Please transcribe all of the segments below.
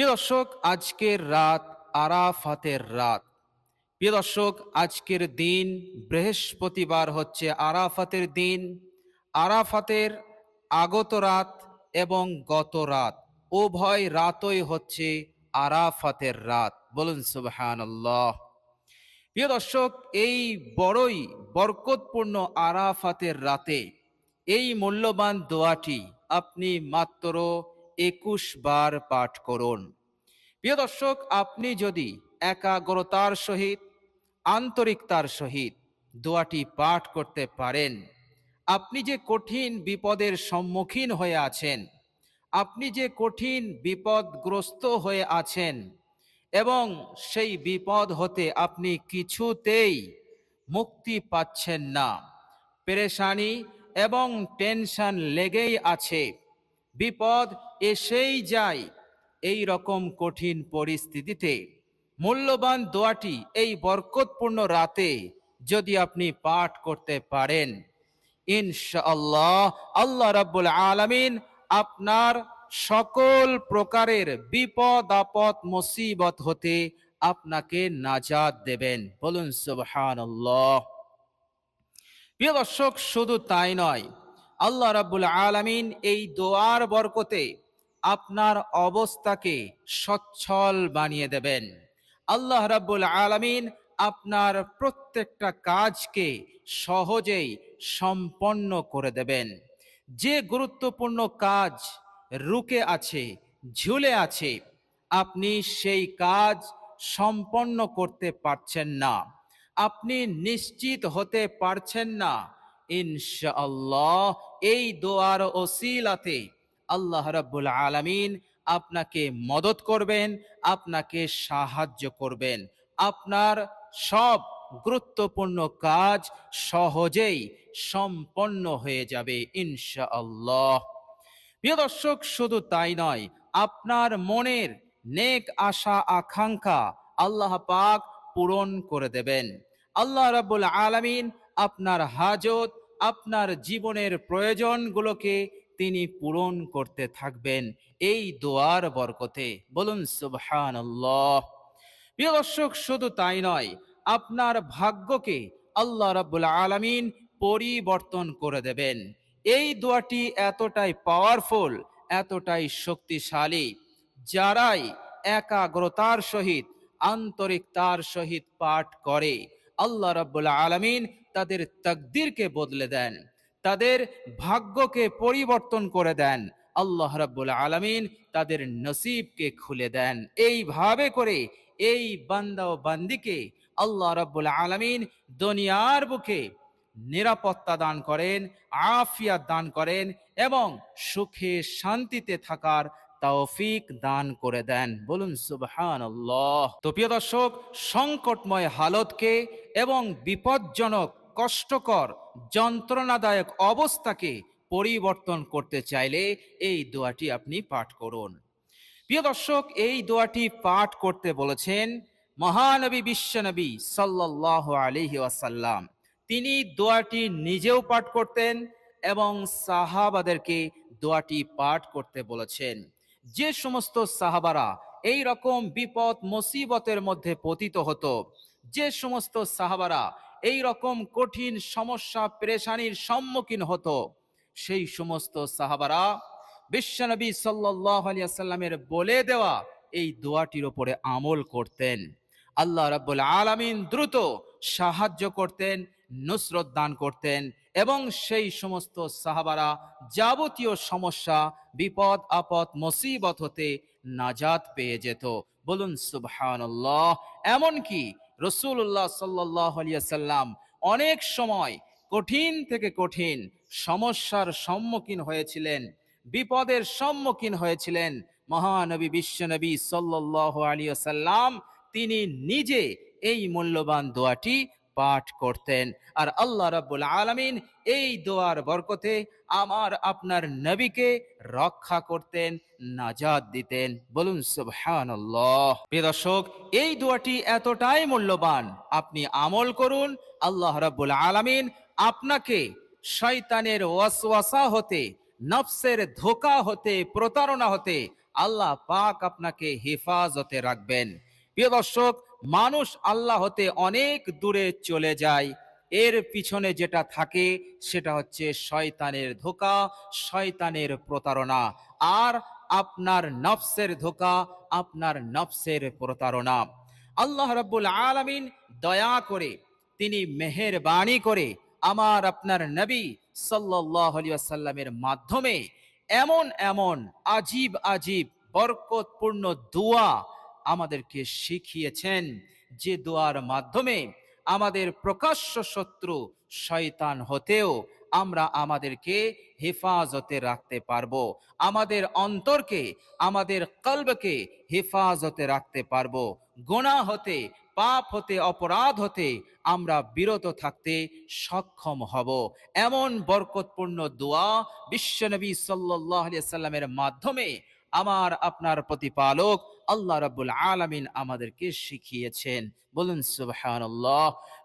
প্রিয় দর্শক, আজকের রাত আরাফাতের রাত। প্রিয় দর্শক, আজকের দিন বৃহস্পতিবার হচ্ছে আরাফাতের দিন। আরাফাতের আগত রাত এবং গত রাত। উভয় রাতই হচ্ছে আরাফাতের রাত। বলুন সুবহানাল্লাহ। প্রিয় দর্শক, এই বড়ই বরকতপূর্ণ আরাফাতের রাতে এই মূল্যবান দোয়াটি আপনি মাত্র একুশ বার পাঠ করুন। প্রিয় দর্শক, আপনি যদি একাগ্রতার সহিত, আন্তরিকতার সহিত দোয়াটি পাঠ করতে পারেন, আপনি যে কঠিন বিপদের সম্মুখীন হয়ে আছেন, আপনি যে কঠিন বিপদগ্রস্ত হয়ে আছেন, এবং সেই বিপদ হতে আপনি কিছুতেই মুক্তি পাচ্ছেন না। পেরেশানি এবং টেনশন লেগেই আছে। বিপদ এসেই যায় এই রকম কঠিন পরিস্থিতিতে। মূল্যবান দোয়াটি এই বরকতপূর্ণ রাতে যদি আপনি পাঠ করতে পারেন, ইনশাআল্লাহ আল্লাহ রাব্বুল আলামিন আপনার সকল প্রকারের বিপদ, আপদ, মুসিবত হতে আপনাকে নাজাত দেবেন। বলুন সুবহানাল্লাহ। প্রিয় দর্শক, শুধু তাই নয় আল্লাহ রাব্বুল আলামিন এই দোয়ার বরকতে আপনার অবস্থাকে সচ্ছল বানিয়ে দেবেন। আল্লাহ রাব্বুল আলামিন আপনার প্রত্যেকটা কাজকে সহজেই সম্পন্ন করে দেবেন। যে গুরুত্বপূর্ণ কাজ রুকে আছে, ঝুলে আছে, আপনি সেই কাজ সম্পন্ন করতে পারছেন না। আপনি নিশ্চিত হতে পারছেন না। ইনশাআল্লাহ এই দোয়ার ওসিলাতে আল্লাহ রাব্বুল আলামিন আপনাকে মদত করবেন, আপনাকে সাহায্য করবেন। আপনার সব গুরুত্বপূর্ণ কাজ সহজেই সম্পন্ন হয়ে যাবে ইনশাআল্লাহ। প্রিয় দর্শক, শুধু তাই নয়, আপনার মনের নেক আশা, আকাঙ্ক্ষা আল্লাহ পাক পূরণ করে দেবেন। আল্লাহ রাব্বুল আলামিন আপনার হাজত আপনার জীবনের প্রয়োজনগুলোকে তিনি পূরণ করতে থাকবেন। এই দোয়ার বরকতে। বলুন, সুবহানাল্লাহ। প্রিয় দর্শক, শুধু তাই নয়, আপনার ভাগ্যকে আল্লাহ রাব্বুল আলামিন পরিবর্তন করে দেবেন। এই দোয়াটি এতটাই পাওয়ারফুল এতটাই শক্তিশালী, যারাই একাগ্রতার সহিত, আন্তরিকতার সহিত পাঠ করে। আল্লাহ রাব্বুল আলামিন তাদের তাকদীরকে বদলে দেন, তাদের ভাগ্যকে পরিবর্তন করে দেন, আল্লাহ রাব্বুল আলামিন তাদের নসিবকে খুলে দেন। এইভাবে করে এই বান্দা ও বান্দিকে আল্লাহ রাব্বুল আলামিন দুনিয়ার বুকে নিরাপত্তা দান করেন, আফিয়াত দান করেন এবং সুখে শান্তিতে থাকার তৌফিক দান করে দেন। বলুন, সুবহানাল্লাহ। তো প্রিয় দর্শক, সংকটময় হালতকে এবং বিপজ্জনক, কষ্টকর, যন্ত্রণাদায়ক অবস্থাকে পরিবর্তন করতে চাইলে এই দোয়াটি আপনি পাঠ করুন। প্রিয় দর্শক, এই দোয়াটি পাঠ করতে বলেছেন মহানবী বিশ্বনবী সাল্লাহ আলহি ওয়াসাল্লাম। তিনি দোয়াটি নিজেও পাঠ করতেন এবং সাহাবাদেরকে দোয়াটি পাঠ করতে বলেছেন। যে সমস্ত সাহাবারা এই রকম বিপদ, মুসিবতের মধ্যে পতিত হতো, যে সমস্ত সাহাবারা এই রকম কঠিন সমস্যা, পেরেশানির সম্মুখীন হতো, সেই সমস্ত সাহাবারা বিশ্বনবী সাল্লাহ বলে দেওয়া এই দোয়াটির ওপরে আমল করতেন। আল্লাহ রাব্বুল আলামিন দ্রুত সাহায্য করতেন নুসরত দান করতেন এবং সেই সমস্ত সাহাবারা যাবতীয় সমস্যা, বিপদ, আপদ, মুসিবত হতে নাজাত পেয়ে যেত। বলুন, সুবহানাল্লাহ। এমনকি রসুল্লাহ সাল্লাহ আলিয়াল্লাম অনেক সময় কঠিন থেকে কঠিন সমস্যার সম্মুখীন হয়েছিলেন, বিপদের সম্মুখীন হয়েছিলেন। মহানবী, বিশ্বনবী সাল্লাহ আলিয়াল্লাম তিনি নিজে এই মূল্যবান দোয়াটি পাঠ করতেন। আর আল্লাহ রাব্বুল আলামিন এই দোয়ার বরকতে আমার আপনার নবীকে রক্ষা করতেন, নাজাত দিতেন। বলুন, সুবহানাল্লাহ। প্রিয় দর্শক, এই দোয়াটি এতটাই মূল্যবান। আপনি আমল করুন, আল্লাহ রাব্বুল আলামিন আপনাকে শয়তানের ওয়াসওয়াসা হতে, নফসের ধোকা হতে, প্রতারণা হতে আল্লাহ পাক আপনাকে হেফাজতে রাখবেন। প্রিয় দর্শক মানুষ আল্লাহ হতে অনেক দূরে চলে যায়। এর পিছনে যেটা থাকে, সেটা হচ্ছে শয়তানের ধোকা, শয়তানের প্রতারণা। আর আপনার নফসের ধোকা, আপনার নফসের প্রতারণা। আল্লাহ রাব্বুল আলামিন দয়া করে, তিনি মেহেরবানি করে আমার আপনার নবী আলাইহি মাধ্যমে এমন এমন আজীব আজীব বরকতপূর্ণ দোয়া আমাদেরকে শিখিয়েছেন যে দোয়ার মাধ্যমে আমাদের প্রকাশ্য শত্রু শয়তান হতেও আমরা আমাদেরকে হেফাজতে রাখতে পারব। আমাদের অন্তরকে, আমাদের কলবকে হেফাজতে রাখতে পারব। গোনা হতে, পাপ হতে, অপরাধ হতে আমরা বিরত থাকতে সক্ষম হব। এমন বরকতপূর্ণ দোয়া বিশ্বনবী সাল্লাহ সাল্লামের মাধ্যমে আমার আপনার প্রতিপালক আল্লাহ রাবুল আলামিন আমাদেরকে শিখিয়েছেন। বলুন সুবহান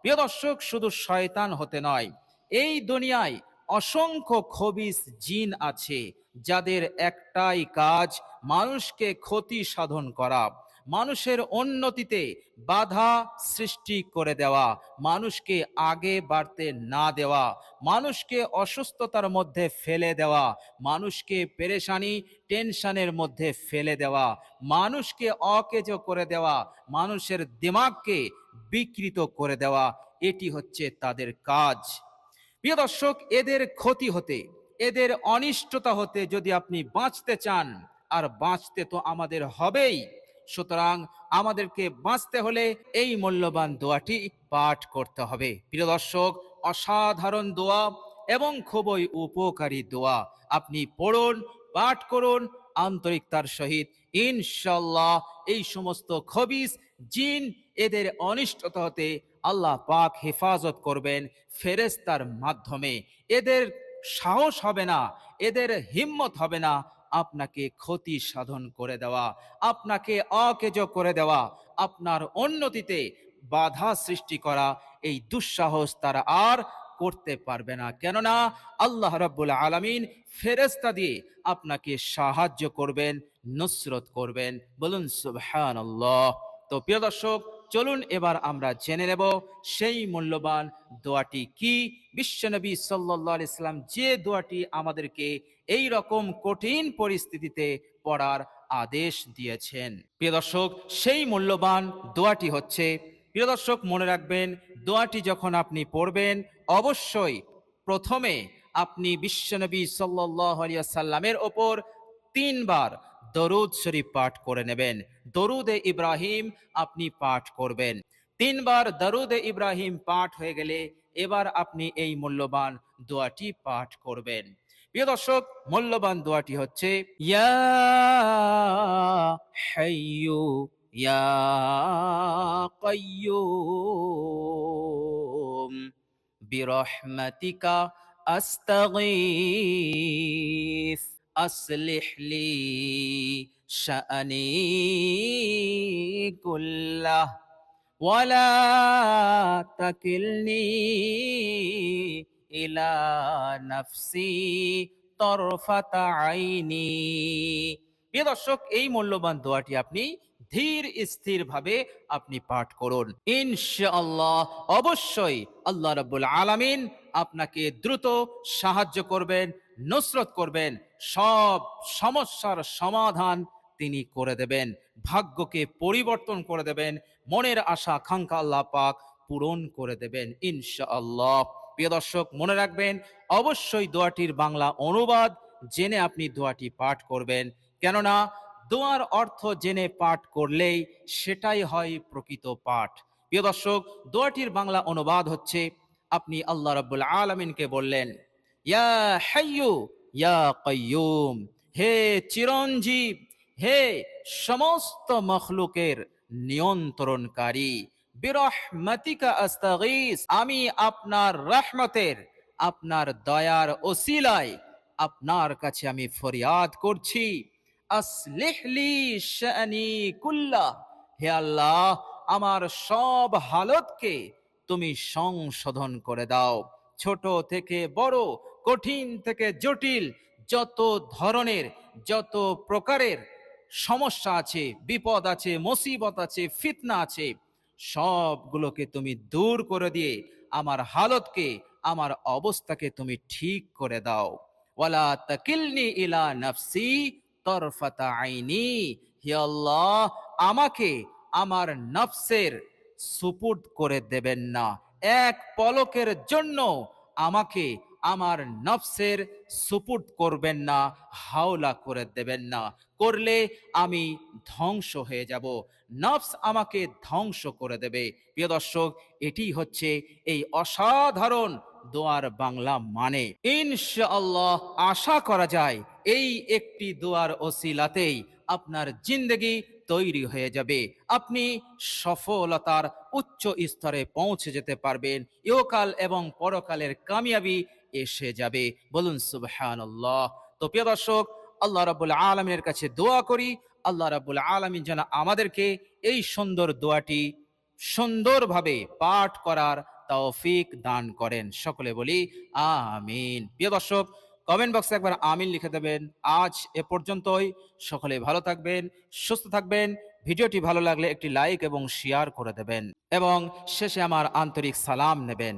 প্রিয় দর্শক, শুধু শয়তান হতে নয়, এই দুনিয়ায় অসংখ্য খবিস জিন আছে, যাদের একটাই কাজ মানুষকে ক্ষতি সাধন করা। মানুষের উন্নতিতে বাধা সৃষ্টি করে দেওয়া, মানুষকে আগে বাড়তে না দেওয়া, মানুষকে অসুস্থতার মধ্যে ফেলে দেওয়া, মানুষকে পেরেশানি, টেনশনের মধ্যে ফেলে দেওয়া, মানুষকে অকেজ করে দেওয়া, মানুষের দিমাগকে বিকৃত করে দেওয়া, এটি হচ্ছে তাদের কাজ। প্রিয় দর্শক, এদের ক্ষতি হতে, এদের অনিষ্টতা হতে যদি আপনি বাঁচতে চান, আর বাঁচতে তো আমাদের হবেই সুতরাং আমাদেরকে বাঁচতে হলে এই মূল্যবান দোয়াটি পাঠ করতে হবে। প্রিয় দর্শক, অসাধারণ দোয়া এবং খুবই উপকারী দোয়া। আপনি পড়ুন, পাঠ করুন আন্তরিকতার সহিত ইনশাল্লাহ এই সমস্ত খবিস, জিন এদের অনিষ্টতা হতে আল্লাহ পাক হেফাজত করবেন ফেরেস্তার মাধ্যমে। এদের সাহস হবে না, এদের হিম্মত হবে না আপনাকে ক্ষতি সাধন করে দেওয়া, আপনাকে অকেজ করে দেওয়া, আপনার উন্নতিতে বাধা সৃষ্টি করা, এই দুঃসাহস তারা আর করতে পারবে না। কেননা আল্লাহ রাব্বুল আলামিন ফেরেস্তা দিয়ে আপনাকে সাহায্য করবেন, নুসরত করবেন। বলুন, সুবহানাল্লাহ। তো প্রিয় দর্শক চলুন এবার আমরা জেনে নেব সেই মূল্যবান দোয়াটি কি। বিশ্বনবী সাল্লাহ ইসলাম যে দোয়াটি আমাদেরকে এই রকম কঠিন পরিস্থিতিতে পড়ার আদেশ দিয়েছেন। প্রিয় দর্শক, সেই মূল্যবান দোয়াটি হচ্ছে, প্রিয় দর্শক, মনে রাখবেন, দোয়াটি যখন আপনি পড়বেন, অবশ্যই প্রথমে আপনি বিশ্বনবী সাল্লাহ সাল্লামের ওপর তিনবার দরুদ শরীফ পাঠ করে নেবেন। দরুদে ইব্রাহিম আপনি পাঠ করবেন। তিনবার দরুদে ইব্রাহিম পাঠ হয়ে গেলে এবার আপনি এই মূল্যবান দোয়াটি পাঠ করবেন। প্রিয় দর্শক, মূল্যবান দোয়াটি হচ্ছে, ইয়া হাইয়ু, ইয়া أصلح لي شأني كله ولا تكلني إلى نفسي طرفة عيني প্রিয় দর্শক এই মূল্যবান দোয়াটি আপনি ধীর স্থির ভাবে আপনি পাঠ করুন ইনশাআল্লাহ অবশ্যই আল্লাহ রাব্বুল আলামিন আপনাকে দ্রুত সাহায্য করবেন নুসরত করবেন, সব সমস্যার সমাধান তিনি করে দেবেন, ভাগ্যকে পরিবর্তন করে দেবেন, মনের আশা, আকাঙ্ক্ষা আল্লাহ পাক পূরণ করে দেবেন, ইনশাআল্লাহ। প্রিয় দর্শক, মনে রাখবেন, অবশ্যই দোয়াটির বাংলা অনুবাদ জেনে আপনি দোয়াটি পাঠ করবেন। কেননা, দোয়ার অর্থ জেনে পাঠ করলেই সেটাই হয় প্রকৃত পাঠ। প্রিয় দর্শক, দোয়াটির বাংলা অনুবাদ হচ্ছে, আপনি আল্লাহ রাব্বুল আলামিনকে বললেন ইয়া হাইয়ু, ইয়া কাইয়ুম, হে চিরঞ্জীব, হে সমস্ত মখলুকের নিয়ন্ত্রণকারী, বিরহমাতিকা আস্তাগীস, আমি আপনার রহমতের, আপনার দয়ার ওসিলায় আপনার কাছে আমি ফরিয়াদ করছি। আসলিহলি শানি কুল্লা হে আল্লাহ, আমার সব হালতকে তুমি সংশোধন করে দাও। ছোট থেকে বড় কঠিন থেকে জটিল যত ধরনের, যত প্রকারের সমস্যা আছে, বিপদ আছে, মুসিবত আছে, ফিতনা আছে, সবগুলোকে তুমি দূর করে দিয়ে আমার হালতকে, আমার অবস্থাকে তুমি ঠিক করে দাও। ওয়ালা তাকিলনি ইলা নাফসি তরফাতা আইনি। হে আল্লাহ, আমাকে আমার নফসের সুপুর্দ করে দেবেন না। এক পলকের জন্য আমাকে আমার নফসের সুপুর্দ করবেন না, হাওলা করে দেবেন না। করলে আমি ধ্বংস হয়ে যাব। নফস আমাকে ধ্বংস করে দেবে। প্রিয় দর্শক, এটি হচ্ছে এই অসাধারণ দোয়ার বাংলা মানে। ইনশাআল্লাহ আশা করা যায় এই একটি দোয়ার ওসিলাতেই আপনার জিন্দগি তৈরি হয়ে যাবে। আপনি সফলতার উচ্চ স্তরে পৌঁছে যেতে পারবেন। ইহকাল এবং পরকালের কামিয়াবি এসে যাবে। বলুন, সুবহানাল্লাহ। তো প্রিয় দর্শক, আল্লাহ রাব্বুল আলামিনের কাছে দোয়া করি। আল্লাহ রাব্বুল আলামিন যেন আমাদেরকে এই সুন্দর দোয়াটি সুন্দরভাবে পাঠ করার তৌফিক দান করেন। সকলে বলি, আমিন। প্রিয় দর্শক কমেন্ট বক্সে একবার আমিন লিখে দেবেন। আজ এ পর্যন্তই। সকলে ভালো থাকবেন, সুস্থ থাকবেন। ভিডিওটি ভালো লাগলে একটি লাইক এবং শেয়ার করে দেবেন। এবং শেষে আমার আন্তরিক সালাম নেবেন।